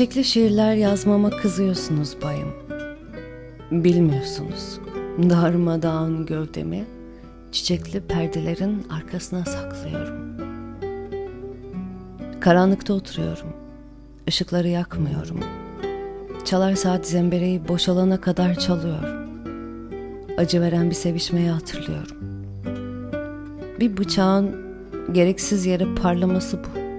Çiçekli şiirler yazmama kızıyorsunuz bayım. Bilmiyorsunuz. Darmadağın gövdemi çiçekli perdelerin arkasına saklıyorum. Karanlıkta oturuyorum. Işıkları yakmıyorum. Çalar saat zembereği boşalana kadar çalıyor. Acı veren bir sevişmeyi hatırlıyorum. Bir bıçağın gereksiz yere parlaması bu.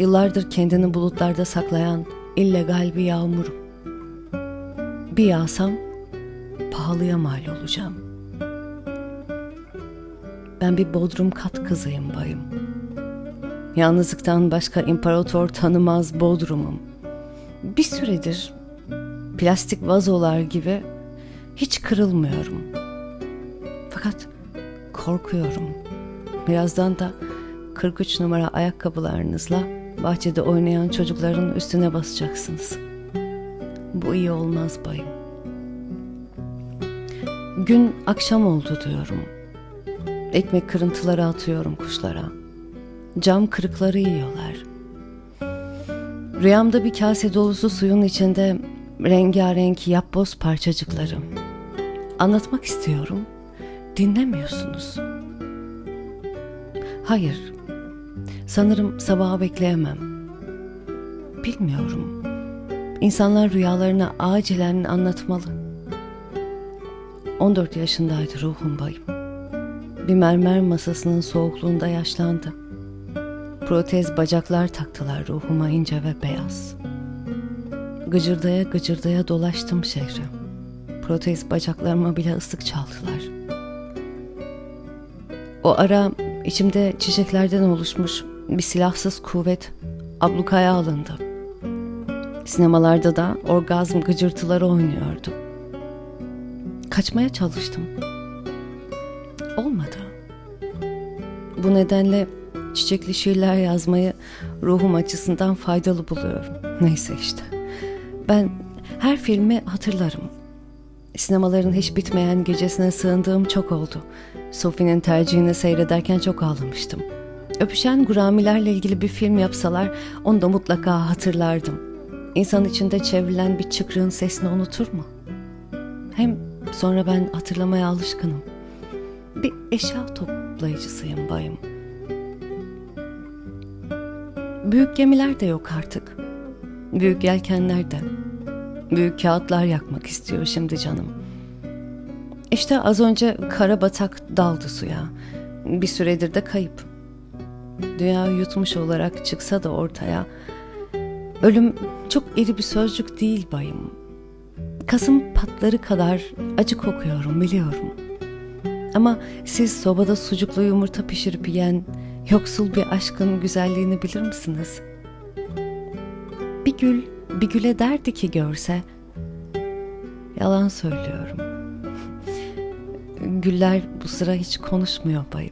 Yıllardır kendini bulutlarda saklayan illegal bir yağmurum. Bir yağsam pahalıya mal olacağım. Ben bir bodrum kat kızıyım bayım. Yalnızlıktan başka imparator tanımaz bodrumum. Bir süredir plastik vazolar gibi hiç kırılmıyorum. Fakat korkuyorum. Birazdan da 43 numara ayakkabılarınızla bahçede oynayan çocukların üstüne basacaksınız. Bu iyi olmaz bayım. Gün akşam oldu diyorum. Ekmek kırıntıları atıyorum kuşlara. Cam kırıkları yiyorlar. Rüyamda bir kase dolusu suyun içinde rengarenk yapboz parçacıkları. Anlatmak istiyorum. Dinlemiyorsunuz. Hayır. Sanırım sabaha bekleyemem. Bilmiyorum. İnsanlar rüyalarını acilen anlatmalı. 14 yaşındaydı ruhum bayım. Bir mermer masasının soğukluğunda yaşlandı. Protez bacaklar taktılar ruhuma ince ve beyaz. Gıcırdaya gıcırdaya dolaştım şehre. Protez bacaklarıma bile ıslık çaldılar. O ara içimde çiçeklerden oluşmuş bir silahsız kuvvet ablukaya alındı. Sinemalarda da orgazm gıcırtıları oynuyordu. Kaçmaya çalıştım. Olmadı. Bu nedenle çiçekli şiirler yazmayı ruhum açısından faydalı buluyorum. Neyse işte. Ben her filmi hatırlarım. Sinemaların hiç bitmeyen gecesine sığındığım çok oldu. Sophie'nin tercihini seyrederken çok ağlamıştım. Öpüşen guramilerle ilgili bir film yapsalar onu da mutlaka hatırlardım. İnsan içinde çevrilen bir çıkrığın sesini unutur mu? Hem sonra ben hatırlamaya alışkınım. Bir eşya toplayıcısıyım bayım. Büyük gemiler de yok artık. Büyük yelkenler de. Büyük kağıtlar yakmak istiyor şimdi canım. İşte az önce kara batak daldı suya. Bir süredir de kayıp. Dünya yutmuş olarak çıksa da ortaya ölüm çok iri bir sözcük değil bayım. Kasım patları kadar acı kokuyorum biliyorum. Ama siz sobada sucuklu yumurta pişirip yiyen yoksul bir aşkın güzelliğini bilir misiniz? Bir gül bir güle derdi ki görse yalan söylüyorum. Güller bu sıra hiç konuşmuyor bayım.